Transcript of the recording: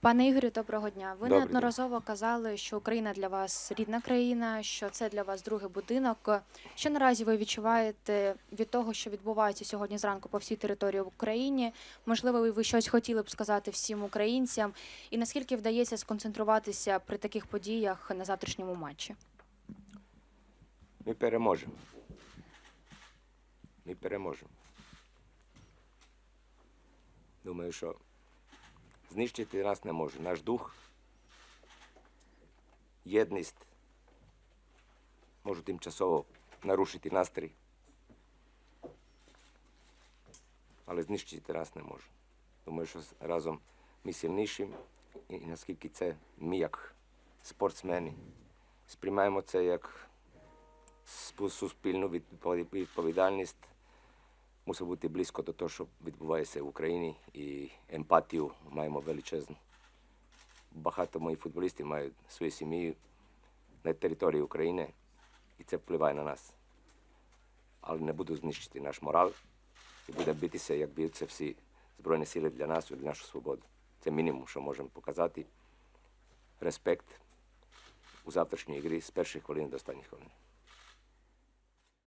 Пане Ігорю, доброго дня. Ви Добрий неодноразово казали, що Україна для вас рідна країна, що це для вас другий будинок. Що наразі ви відчуваєте від того, що відбувається сьогодні зранку по всій території України? Можливо, ви щось хотіли б сказати всім українцям, і наскільки вдається сконцентруватися при таких подіях на завтрашньому матчі? Ми переможемо. Ми переможемо. Думаю, що знищити нас не може. Наш дух, єдність можуть тимчасово нарушити настрій. Але знищити нас не може. Думаю, що разом ми сильніші, і наскільки це ми, як спортсмени, сприймаємо це як суспільну відповідальність мусить бути близько до того, що відбувається в Україні, і емпатію маємо величезну. Багато моїх футболістів мають свої сім'ї на території України, і це впливає на нас. Але не буду знищити наш морал і буде битися, як б'ються всі Збройні сили для нас і для нашу свободу. Це мінімум, що можемо показати. Респект у завтрашній грі з перших хвилин до останніх хвилин.